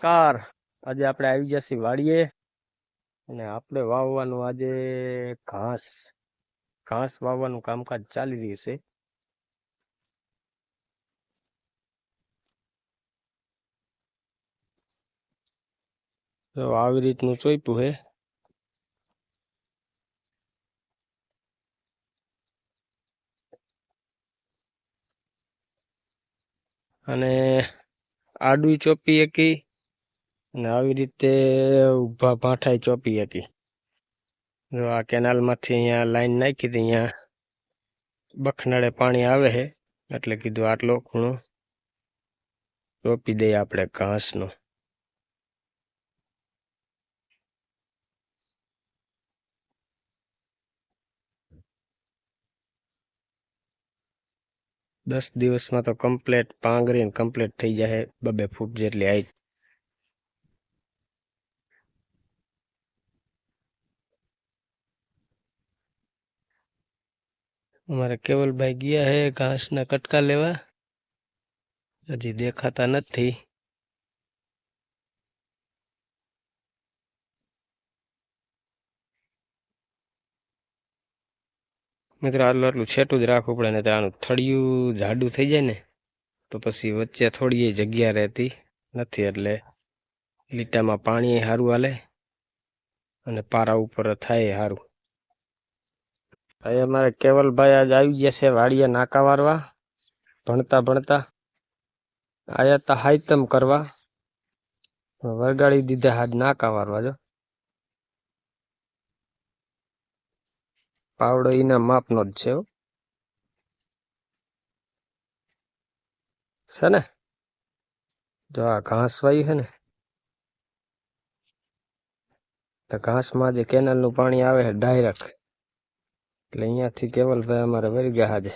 નમસ્કાર. આજે આપણે આવી ગયા વાડીએ અને આપણે વાવવાનું આજે ઘાસ ઘાસ વાવવાનું કામકાજ ચાલી રહ્યું છે. તો આવી રીતનું ચોઈપું હે. અને આડું ચોપી શકી અને આવી રીતે ઊભા ભાંઠાઈ ચોપી હતી. જો આ કેનાલમાંથી અહીંયા લાઈન નાખી હતી, અહીંયા બખનાળે પાણી આવે છે, એટલે કીધું આટલો ખૂણો ચોપી દઈએ આપણે ઘાસનો. દસ દિવસમાં તો કમ્પ્લેટ પાંગરીને કમ્પ્લેટ થઈ જાય બબે ફૂટ જેટલી હાઈટ અમારે કેવલભાઈ ગયા હે, ઘાસના કટકા લેવા. હજી દેખાતા નથી. મિત્રો, આટલું આટલું છેટું જ રાખવું પડે ને આનું થળિયું જાડું થઈ જાય ને, તો પછી વચ્ચે થોડી જગ્યા રહેતી નથી, એટલે લીટામાં પાણી સારું હાલે અને પારા ઉપર થાય સારું હવે અમારે કેવલભાઈ આજ આવી ગયા છે વાડીએ નાકા વારવા. ભણતા ભણતા. આયા તા હાઈતમ કરવા. વરગાડી દીધા હાજ નાકા વારવા, જો. પાવડો એના માપનો જ છે. છે ને? જો આ ઘાસ વાયું છે ને. તો ઘાસમાં જે કેનાલનું પાણી આવે છે ડાયરેક્ટ એટલે અહીંયાથી કેવલભાઈ અમારે વરી ગયા હાજે.